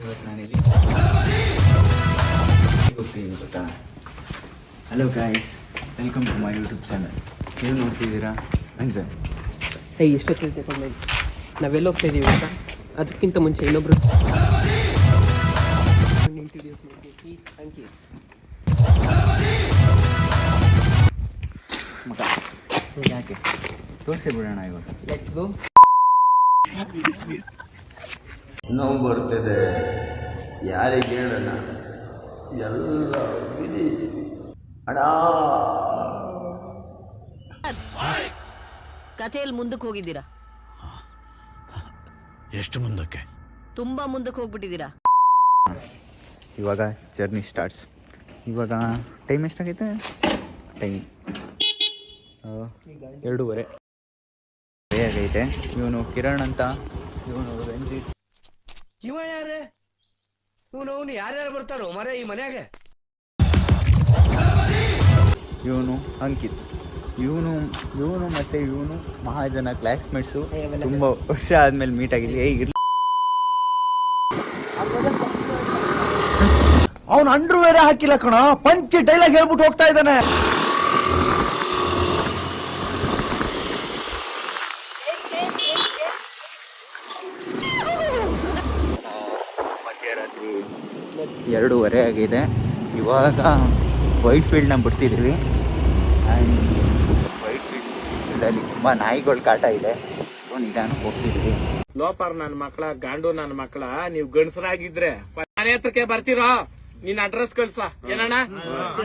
ಇವತ್ತು ನಾನಿಲ್ಲಿ ಹೋಗ್ತಿದ್ದೀನಿ ಗೊತ್ತಾ? Hello guys welcome to my YouTube channel ನೀವು ನೋಡ್ತಿದ್ದೀರಾ ಅಂಜನ್ ಏಯ್ ಎಷ್ಟೊತ್ತು ತಗೊಂಡು? ನಾವೆಲ್ಲ ಹೋಗ್ತಾ ಇದ್ದೀವಿ ಅಂತ ಅದಕ್ಕಿಂತ ಮುಂಚೆ ಇನ್ನೊಬ್ರು ಇಂಟ್ರೊಡ್ಯೂಸ್ ಮಾಡಿ ಪ್ಲೀಸ್ ಅಂಕಿತ್ ಮಗ ಯಾಕೆ? ತೋರಿಸಿ ಬಿಡೋಣ ಇವತ್ತು ಲೆಟ್ಸ್ ಗೋ ನೋವು ಬರ್ತದೆ ಯಾರಿಗೆ ಹೇಳೋಣ? ಎಲ್ಲ ವಿಧಿ. ಅಣ ಕಥೆಯಲ್ಲಿ ಮುಂದಕ್ಕೆ ಹೋಗಿದ್ದೀರಾ? ಎಷ್ಟು ಮುಂದಕ್ಕೆ? ತುಂಬಾ ಮುಂದಕ್ಕೆ ಹೋಗ್ಬಿಟ್ಟಿದ್ದೀರಾ? ಇವಾಗ ಜರ್ನಿ ಸ್ಟಾರ್ಟ್ಸ್. ಇವಾಗ ಟೈಮ್ ಎಷ್ಟಾಗೈತೆ? ಟೈಮ್. ಎರಡೂವರೆ. ಆಗೈತೆ. ಇವನು ಕಿರಣ್ ಅಂತ. ಇವನು ರಂಜಿತ್. ಇವ ಯಾರೇ? ಇವನು ಅವನು ಯಾರ್ಯಾರು ಬರ್ತಾರೋ ಮರ ಈ ಮನ್ಯಾಗ? ಇವನು ಅಂಕಿತ್. ಇವನು ಇವನು ಮತ್ತೆ ಇವನು ಮಹಾಜನ ಕ್ಲಾಸ್ಮೇಟ್ಸು ತುಂಬ ವರ್ಷ ಆದ್ಮೇಲೆ ಮೀಟ್ ಆಗಿದ್ವಿ. ಏ ಇರ್ಲಿ. ಅವನು ಅಂಡ್ರೂ ಬೇರೆ ಹಾಕಿಲ್ಲ ಕಣ. ಪಂಚಿ ಡೈಲಾಗ್ ಹೇಳ್ಬಿಟ್ಟು ಹೋಗ್ತಾ ಇದ್ದಾನೆ. ಎರಡೂವರೆ ಆಗಿದೆ. ಇವಾಗ ವೈಟ್ ಫೀಲ್ಡ್ನ ಬಿಡ್ತಿದ್ದೀವಿ ಆ್ಯಂಡ್ ವೈಟ್ ಫೀಲ್ಡಲ್ಲಿ ತುಂಬ ನಾಯಿಗಳ ಕಾಟ ಇದೆ. ಸೊ ನಿಧಾನಕ್ಕೆ ಹೋಗ್ತಿದ್ದೀವಿ ಲೋಪರ್ ನನ್ನ ಮಕ್ಳ ಗಾಂಡು ನನ್ನ ಮಕ್ಳ ನೀವು ಗಂಡಸರಾಗಿದ್ರೆ ಮನೆ ಹತ್ರಕ್ಕೆ ಬರ್ತೀರೋ? ನಿನ್ ಅಡ್ರೆಸ್ ಕಳ್ಸ. ಏನಣ್ಣ?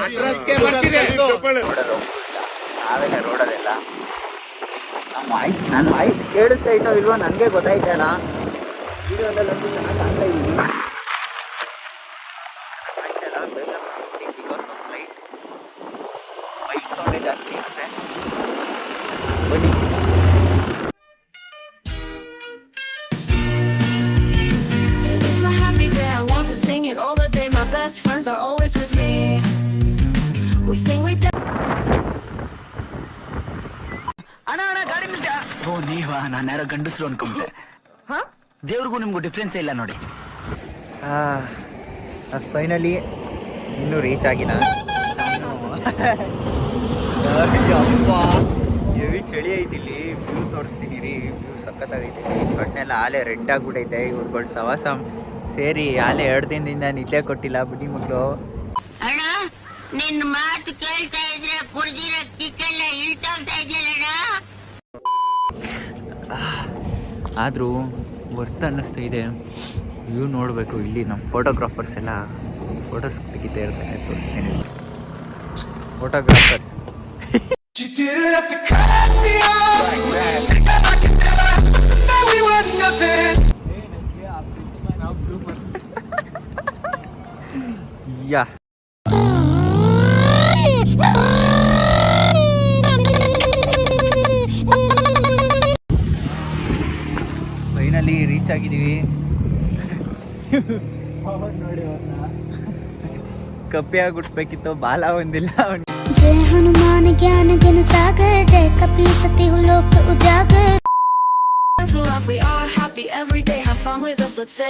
ಅಡ್ರೆಸ್ಗೆ ಬರ್ತೀರಿ. ನಾವೆಲ್ಲ ರೋಡಲ್ಲೆಲ್ಲ ನಮ್ಮ ವಾಯ್ಸ್ ನನ್ನ ವಾಯ್ಸ್ ಕೇಳಿಸ್ತಾ ಇತ್ತೋ ಇಲ್ವೋ ನನಗೆ ಗೊತ್ತಾಯ್ತಾ ಇಲ್ಲ ವಿಡಿಯೋದಲ್ಲಂತೂ ಚೆನ್ನಾಗಿ ಕಾಣ್ತಾ ಇದ್ದೀವಿ We sing, we dance. ಓ ನೀವಾ? ನಾನು ಯಾರೋ ಗಂಡಸರು ಅನ್ಕೊಂಡೆ ದೇವ್ರಿಗೂ ನಿಮ್ಗೂ ಡಿಫ್ರೆನ್ಸ್ ಇಲ್ಲ ನೋಡಿ. ಫೈನಲಿ ಇನ್ನೂ ರೀಚ್ ಆಗಿಲ್ಲ. ಹೆವಿ ಚಳಿ ಐತಿ ಇಲ್ಲಿ. ವ್ಯೂ ತೋರಿಸ್ತೀನಿ ರೀ. ವ್ಯೂ ಸಖತ್ತಾಗೈತಿ. ಕಣ್ಣೆಲ್ಲ ಆಲೆ ರೆಡ್ ಆಗ್ಬಿಟ್ಟೈತೆ ಇವ್ರುಗಳು ಸವಾಸ ಸೇರಿ ಆಲೆ ಎರಡು ದಿನದಿಂದ ನಿದ್ದೆ ಕೊಟ್ಟಿಲ್ಲ ಬಿಡಿ ಮಕ್ಕಳು ಅಣ್ಣ ನಿನ್ ಮಾತು ಕೇಳ್ತಾ ಇದ್ರೆ ಕುಡ್ದಿರ ಕಿಕ್ಕೆಲ್ಲ ಇಳ್ತೋಗ್ತಾ ಇದೆಯಲ್ಲ ಆದರೂ ವರ್ತ್ ಅನ್ನಿಸ್ತಾ ಇದೆ. ಇವು ನೋಡಬೇಕು, ಇಲ್ಲಿ ನಮ್ಮ ಫೋಟೋಗ್ರಾಫರ್ಸ್ ಎಲ್ಲ ಫೋಟೋಸ್ ತೆಗಿತಾ ಇರ್ತಾರೆ, ತೋರಿಸ್ತೇನೆ. ಫೋಟೋಗ್ರಾಫರ್ಸ್ ಯಾ ಫೈನಲಿ ರೀಚ್ ಆಗಿದೀವಿ ಅವರ್ ನಡಿಯೋಣ ಬಾಲ ಒಂದಿಲ್ಲ ಬಾಲವondilla ಜೈ ಹನುಮಾನ್ ಜ್ಯಾನ ಗಣಸಾಗರ್ ಜೈ ಕಪಿ ಸತಿ ಉನ್ ಲೋಕ ಉಜಾಗೈ ಥೂ of we are happy every day have found that's let's say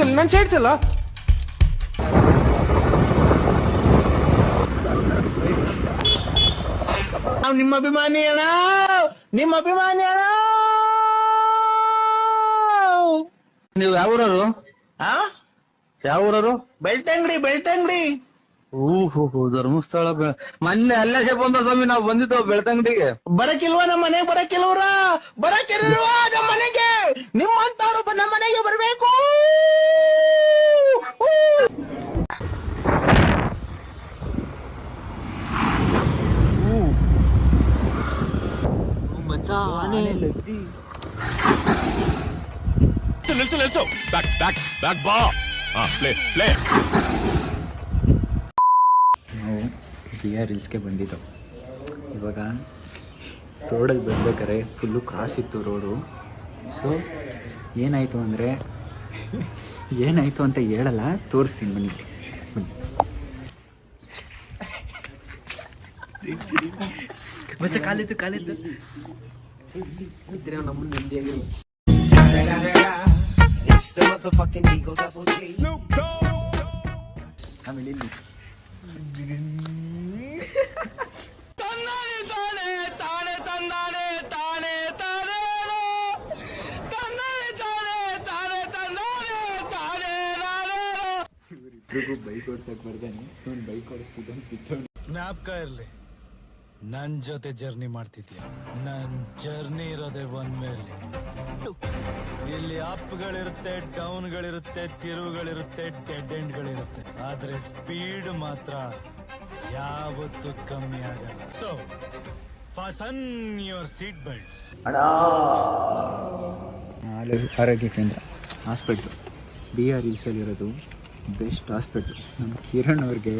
ಸೇಡ್ಸಲ್ಲ ನಾನು ಸೇರ್ಸಲ್ಲ ನಾವು ನಿಮ್ಮ ಅಭಿಮಾನಿ ಅಣ್ಣ. ನಿಮ್ಮ ಅಭಿಮಾನಿ ಅಣ್ಣ. ನೀವು ಯಾವ ಊರವರು? ಯಾವ ಊರವರು? ಬೆಳ್ತಂಗಡಿ ಬೆಳ್ತಂಗಡಿ. ಓಹೋ ಧರ್ಮಸ್ಥಳ ಬೆ- ಮೊನ್ನೆ ಅಲ್ಲೇ ಬಂದ ಸ್ವಾಮಿ ನಾವು ಬಂದಿದ್ದು ಬೆಳ್ತಂಗಡಿಗೆ. ಬರಕಿಲ್ವಾ ನಮ್ಮ ಮನೆಗೆ ಬರಕಿಲ್ವರ? ಬರಕಿಲ್ವಾ ನಮ್ಮ ಮನೆಗೆ? ನಿಮ್ಮಂತವ್ರು ನಮ್ಮ ಮನೆಗೆ ಬರ್ಬೇಕು! ನಾವು ಬಿ ಆರ್ ಹಿಲ್ಸ್ಗೆ ಬಂದಿದ್ದು. ಇವಾಗ ರೋಡಲ್ಲಿ ಬರ್ಬೇಕಾರೆ ಫುಲ್ಲು ಕ್ರಾಸ್ ಇತ್ತು ರೋಡು ಸೊ ಏನಾಯಿತು ಅಂದರೆ ಏನಾಯಿತು ಅಂತ ಹೇಳಲ್ಲ ತೋರಿಸ್ತೀನಿ ಬನ್ನಿ. ಮತ್ತೆ ಕಾಲಿತ್ತು ನಮ್ಮನ್ನ ನೆಮ್ಮದಿಯಾಗಿರು ಆಮೇಲೆ ಇಲ್ಲಿ. ಇಬ್ರಿಗೂ ಬೈಕ್ ಓಡಿಸಕ್ ಬರ್ದೇನೆ. ಅವ್ನು ಬೈಕ್ ಓಡಿಸ್ತಿದ್ದಾನೆ ಕಿತ್ತವ್ನು. ಜ್ಞಾಪಕ ಇರಲಿ. ನನ್ ಜೊತೆ ಜರ್ನಿ ಮಾಡ್ತಿದ್ಯಾ? ನನ್ ಜರ್ನಿ ಇರೋದೇ ಒಂದ್ ಮೇಲೆ ಇಲ್ಲಿ ಅಪ್ಗಳಿರುತ್ತೆ ಡೌನ್ಗಳಿರುತ್ತೆ ತಿರುವುಗಳಿರುತ್ತೆ ಡೆಡ್ ಎಂಡ್ಗಳಿರುತ್ತೆ ಆದ್ರೆ ಸ್ಪೀಡ್ ಮಾತ್ರ ಯಾವತ್ತು ಕಮ್ಮಿ ಆಗಲ್ಲ. So fasten your seat belts Arogya Kendra hospital B R ಹಿಲ್ಸಲ್ಲಿರೋದು best hospital ನಮ್ಮ ಕಿರಣ್ ಅವ್ರಿಗೆ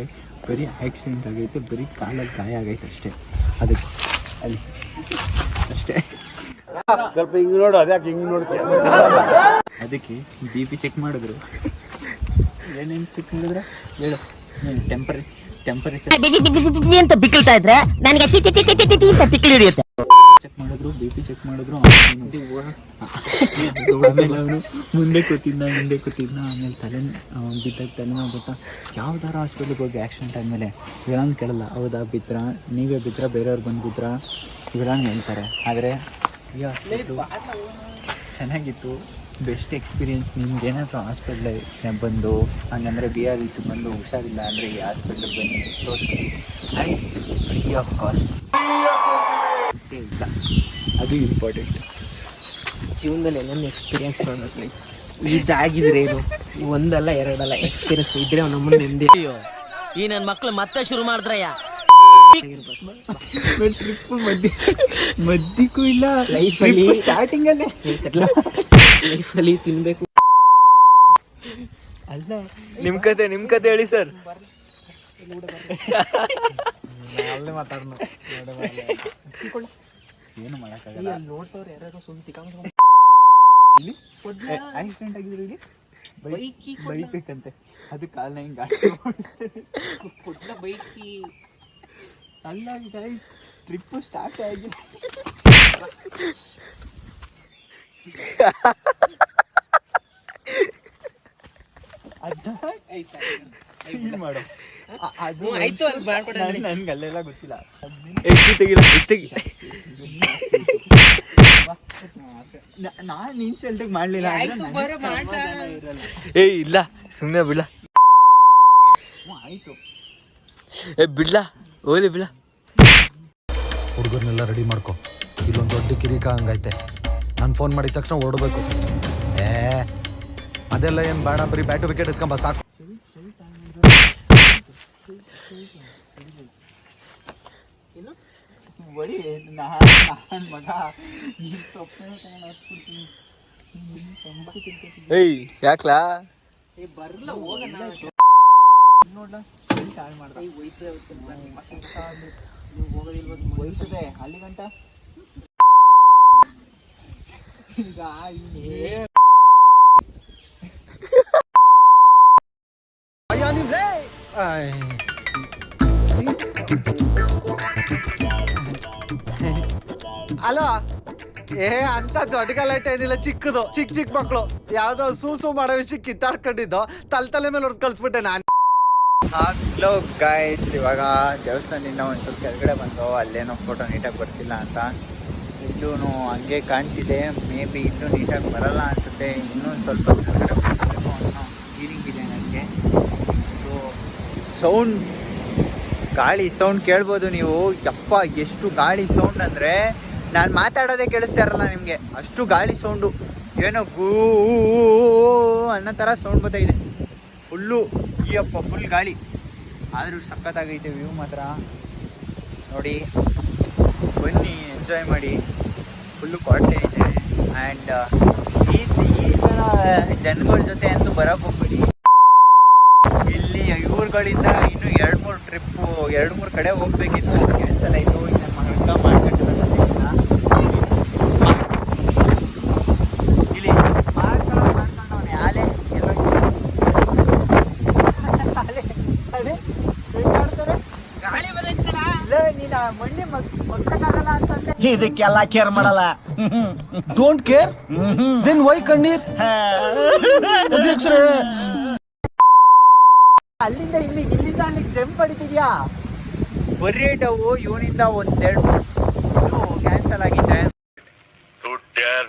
ಬರೀ ಆಕ್ಸಿಡೆಂಟ್ ಆಗೈತೆ ಬರೀ ಕಾಲಲ್ಲಿ ಗಾಯ ಆಗೈತೆ ಅಷ್ಟೇ. ಅದಕ್ಕೆ ಅಲ್ಲಿ ಅಷ್ಟೇ. ಸ್ವಲ್ಪ ಹಿಂಗ್ ನೋಡು ಅದ್ಯಾಕೆ ಹಿಂಗ್ ನೋಡ್ತೀಯ? ಅದಕ್ಕೆ ಬಿ ಪಿ ಚೆಕ್ ಮಾಡಿದ್ರು. ಏನೇನು ಚೆಕ್ ಮಾಡಿದ್ರೆ? ಹೇಳು ಟೆಂಪರೇ ಟೆಂಪರೇಚರ್ ಅಂತ ಬಿಕ್ಕಳ್ತಾ ಇದ್ರೆ ನನಗೆ ಅಂತ ತಿಕ್ಕಿ ಹಿಡಿಯುತ್ತೆ. ಚೆಕ್ ಮಾಡಿದ್ರು ಬಿ ಪಿ ಚೆಕ್ ಮಾಡಿದ್ರು ಆಮೇಲೆ ಅವನು ಮುಂದೆ ಕೂತಿದ್ದ ಹಿಂದೆ ಕೂತಿದ್ದ ಆಮೇಲೆ ತಲೆ ಬಿದ್ದಾಗ ತಲೆ ಗೊತ್ತಾ? ಯಾವ್ದಾರ ಹಾಸ್ಪಿಟ್ಲಿಗೆ ಹೋಗಿ ಆಕ್ಸಿಡೆಂಟ್ ಆದಮೇಲೆ ಇವೆಲ್ಲ ಕೇಳಲ್ಲ ಹೌದಾ ಬಿದ್ರ ನೀವೇ ಬಿದ್ರ ಬೇರೆಯವ್ರು ಬಂದು ಬಿದ್ರ ಇವೆಲ್ಲ ಹೇಳ್ತಾರೆ. ಆದರೆ ಈ ಹಾಸ್ಪಿಟ್ಲು ಚೆನ್ನಾಗಿತ್ತು. ಬೆಸ್ಟ್ ಎಕ್ಸ್ಪೀರಿಯೆನ್ಸ್ ನಿಮ್ಗೆ ಏನಾದರೂ ಹಾಸ್ಪಿಟ್ಲಿಗೆ ಬಂದು ಹಂಗಂದ್ರೆ ಬಿ ಆರ್ ಹಿಲ್ಸ್ಗೆ ಬಂದು ಹುಷಾರಿಲ್ಲ ಅಂದರೆ ಈ ಹಾಸ್ಪಿಟ್ಲಿಗೆ ಬನ್ನಿ. ತೋರಿಸ್ತೀವಿ ಆ್ಯಂಡ್ ಫ್ರೀ ಆಫ್ ಕಾಸ್ಟ್ ಇಲ್ಲ ಅದು ಇಂಪಾರ್ಟೆಂಟ್ ಜೀವನದಲ್ಲಿ ಎಲ್ಲನೂ ಎಕ್ಸ್ಪೀರಿಯನ್ಸ್ ಮಾಡ್ಬೇಕು ಪ್ಲೀಸ್ ಇದಾಗಿದ್ರೆ ಇದು. ಒಂದಲ್ಲ ಎರಡಲ್ಲ. ಎಕ್ಸ್ಪೀರಿಯನ್ಸ್ ಇದ್ರೆ ಅವ್ನು ನಮ್ಮನ್ನ ನೆಮ್ಮದಿ ಈ ನನ್ನ ಮಕ್ಕಳು ಮತ್ತೆ ಶುರು ಮಾಡಿದ್ರಯ್ಯ. ಟ್ರಿಪ್ ಮದ್ದಿ ಮದ್ದಿಕ್ಕೂ ಇಲ್ಲ ಲೈಫಲ್ಲಿ ಸ್ಟಾರ್ಟಿಂಗಲ್ಲೇ ಅಲ್ಲಿ ತಿನ್ಬೇಕು ಅಲ್ಲ ನಿಮ್ ಕತೆ ನಿಮ್ ಕತೆ ಹೇಳಿ ಸರ್ ಏನು ಮಾಡಕ್ಕಾಗಲ್ಲ ನೋಡ್ತವ್ರು ಯಾರು ಸುಮ್ ತಿಕ್ಕ ಇಲ್ಲಿ ಆಕ್ಸಿಡೆಂಟ್ ಆಗಿದ್ರು ಇಲ್ಲಿ ಬೈಕ್ ಬೈಕ್ ಅಂತೆ ಅದು ಕಾಲ್ನ ಹಿಂಗೆ ಗಾಡಿ ಬೈಕಿ ಅಲ್ಲ ಗೈಸ್ ಟ್ರಿಪ್ಪು ಸ್ಟಾರ್ಟ್ ಅಂದ್ರೆ. ನನ್ಗೆ ಅಲ್ಲೆಲ್ಲ ಗೊತ್ತಿಲ್ಲ. ನಾನು ಇನ್ಸಲ್ಟ್ ಮಾಡಲಿಲ್ಲ ಆಯ್ತು, ಏ ಇಲ್ಲ ಸುಮ್ನೆ ಬಿಡ್ಲ. ಆಯ್ತು. ಏ ಬಿಡ್ಲ. ಓದಿ ಬಿಡ. ಹುಡುಗರ್ನೆಲ್ಲ ರೆಡಿ ಮಾಡ್ಕೊ. ಇಲ್ಲೊಂದು ದೊಡ್ಡ ಕಿರಿಕ ಹಂಗೈತೆ. ನಾನು ಫೋನ್ ಮಾಡಿದ ತಕ್ಷಣ ಹೊರಡ್ಬೇಕು ಏ ಅದೆಲ್ಲ ಏನು ಬೇಡ ಬರೀ ಬ್ಯಾಟು ವಿಕೆಟ್ ಎತ್ಕೊಂಬ ಸಾಕು. ಏಯ್ ಯಾಕ್ಲಾ? ಬರ್ಲ ಹೋಗೋಣ ನೋಡ್ಲ? ಕಾಲ್ ಮಾಡ್ದ. ನಿಮ್ಮ ಮಕ್ಕಳು ಹೋಯ್ತದೆ ಅಲ್ಲಿ ಗಂಟ? ಈಗ ಅಲೋ ಏ ಅಂತ ದೊಡ್ಡ ಗಲಾಟೆ ಏನಿಲ್ಲ ಚಿಕ್ಕದು ಚಿಕ್ಕ ಚಿಕ್ಕ ಮಕ್ಕಳು ಯಾವ್ದೋ ಸೂಸು ಮಾಡೋ ವಿಷಯ ಕಿತ್ತಾಡ್ಕೊಂಡಿದ್ದು ತಲೆ ತಲೆ ಮೇಲೆ ಹೊಡೆದು ಕಳ್ಸ್ಬಿಟ್ಟೆ ನಾನು. ಹಲೋ ಗಾಯ್ಸ್ ಇವಾಗ ದೇವಸ್ಥಾನದಿಂದ ಒಂದು ಸ್ವಲ್ಪ ಕೆಳಗಡೆ ಬಂದು ಅಲ್ಲೇನೋ ಫೋಟೋ ನೀಟಾಗಿ ಬರ್ತಿಲ್ಲ ಅಂತ. ಇಲ್ಲೂ ಹಂಗೆ ಕಾಣ್ತಿದೆ. ಮೇ ಬಿ ಇನ್ನೂ ನೀಟಾಗಿ ಬರಲ್ಲ ಅನಿಸುತ್ತೆ. ಇನ್ನೊಂದು ಸ್ವಲ್ಪ ಕೆಳಗಡೆ ಬರ್ತಿರೋ ಅನ್ನೋ ಫೀಲಿಂಗ್ ಇದೆ ನನಗೆ ಸೊ ಸೌಂಡ್ ಗಾಳಿ ಸೌಂಡ್ ಕೇಳ್ಬೋದು ನೀವು. ಯಪ್ಪ, ಎಷ್ಟು ಗಾಳಿ ಸೌಂಡ್ ಅಂದರೆ ನಾನು ಮಾತಾಡೋದೇ ಕೇಳಿಸ್ತಾ ಇರಲ್ಲ ನಿಮಗೆ. ಅಷ್ಟು ಗಾಳಿ ಸೌಂಡು ಏನೋ ಗೂ ಅನ್ನೋ ಥರ ಸೌಂಡ್ ಬರ್ತಾಯಿದೆ ಫುಲ್ಲು ಅಪ್ಪ ಫುಲ್ ಗಾಳಿ. ಆದರೂ ಸಖತ್ತಾಗೈತೆ ವ್ಯೂ ಮಾತ್ರ. ನೋಡಿ, ಬನ್ನಿ ಎಂಜಾಯ್ ಮಾಡಿ. ಫುಲ್ಲು ಕ್ವಾಟ್ಲೆ ಐತೆ. ಆ್ಯಂಡ್ ಈ ಈ ಥರ ಜನಗಳ ಜೊತೆ ಅಂತೂ ಬರೋಕ್ಕೆ ಹೋಗ್ಬೇಡಿ. ಇಲ್ಲಿ ಊರುಗಳಿಂದ ಇನ್ನು ಎರಡು ಮೂರು ಟ್ರಿಪ್ಪು ಎರಡು ಮೂರು ಕಡೆ ಹೋಗ್ಬೇಕಿತ್ತು. ಅದು ಕ್ಯಾನ್ಸಲ್ ಆಯಿತು ಇನ್ನು ಮಗ ಮಾಡ್ಕೊಂಡಿರೋದ್ರಿಂದ ಇಲ್ಲಿ ಮಾಡ್ಕೊಂಡು ಮಾಡ್ಕೊಂಡವ್ನೆ ಆಲೆ ಎಲ್ಲೋಗಿ ಆಲೆ ಆಲೆ ಹೆಂಗ್ ಮಾಡ್ತಾರೆ ಗಾಳಿ ಬರೈತಲ್ಲ ಇಲ್ಲ ನೀನು ಆ ಮಣ್ಣಿ ಮಗ್ ಮಗ್ಸಕ್ಕಾಗಲ್ಲ ಅಂತಂದೆ ಇದಕ್ಕೆಲ್ಲ ಕೇರ್ ಮಾಡಲ್ಲ. ಡೋಂಟ್ ಕೇರ್ ದೆನ್ ವೈ ಕಣ್ಣೀರ್? ಅಧ್ಯಕ್ಷರೇ. ಅಲ್ಲಿಂದ ಇಲ್ಲಿ ಇಲ್ಲಿಂದ ಅಲ್ಲಿ ಜಂಪ್ ಹೊಡಿತಿದ್ಯಾ ಬರೀ ಡವು ಇವನಿಂದ ಒಂದೆರಡು. ಇದು ಕ್ಯಾನ್ಸಲ್ ಆಗಿದೆ.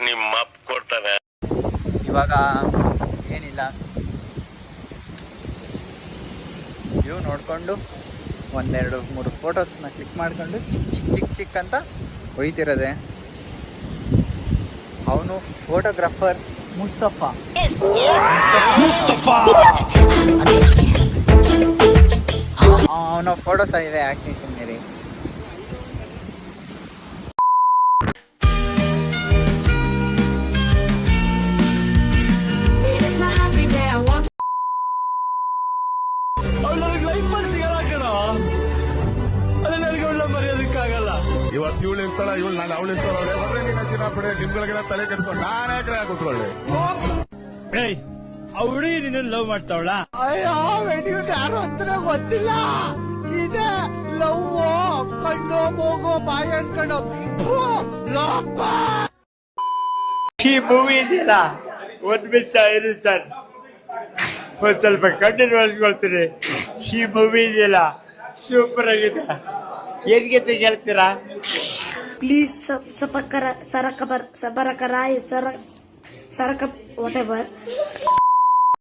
ನಿಮ್ಮ ಮಪ್ ಕೊಡ್ತಾನೆ ಇವಾಗ ಏನಿಲ್ಲ. ವ್ಯೂ ನೋಡಿಕೊಂಡು ಒಂದೆರಡು ಮೂರು ಫೋಟೋಸ್ನ ಕ್ಲಿಕ್ ಮಾಡ್ಕೊಂಡು ಚಿಕ್ಕ ಚಿಕ್ಕ ಚಿಕ್ಕ ಚಿಕ್ಕ ಅಂತ ಒಯ್ತಿರೋದೆ. ಅವನು ಫೋಟೋಗ್ರಾಫರ್ ಮುಸ್ತಫಾ. ಅವನ ಫೋಟೋಸ್ ಇವೆ ಹಾಕ್ತೀನಿ ನಿಮ್ಗಳಿಗೆಲ್ಲ ತಲೆ ಕೆಟ್ಕೊಂಡು ನಾನೇ ಕಡೆ ಕೂತ್ಕೊಳ್ಳಿ. ಅಯ್ಯೋ ವೆಡಿಯೂಟ್ ಯಾರು ಅಂತ ಗೊತ್ತಿಲ್ಲ. ಇದೆ ಲವ್ ಕಂಡು ಮೋಗೋ ಬಾಯಿ ಅನ್ಕೊಂಡು ಈ ಮೂವಿ ಇದೆಯಲ್ಲ ಒಂದ್ ಮಿಸ್ ಇರಿ ಸರ್ ಒಂದ್ ಸ್ವಲ್ಪ ಕಣ್ಣೀರು ಒಳಸ್ಕೊಳ್ತೀನಿ. ಈ ಮೂವಿ ಇದೆಯಲ್ಲ ಸೂಪರ್ ಆಗಿದೆ. ಏನ್ಗೆ ಹೇಳ್ತೀರಾ प्लीज़ सपकर सरक सरक राय सरक सरक वट एवर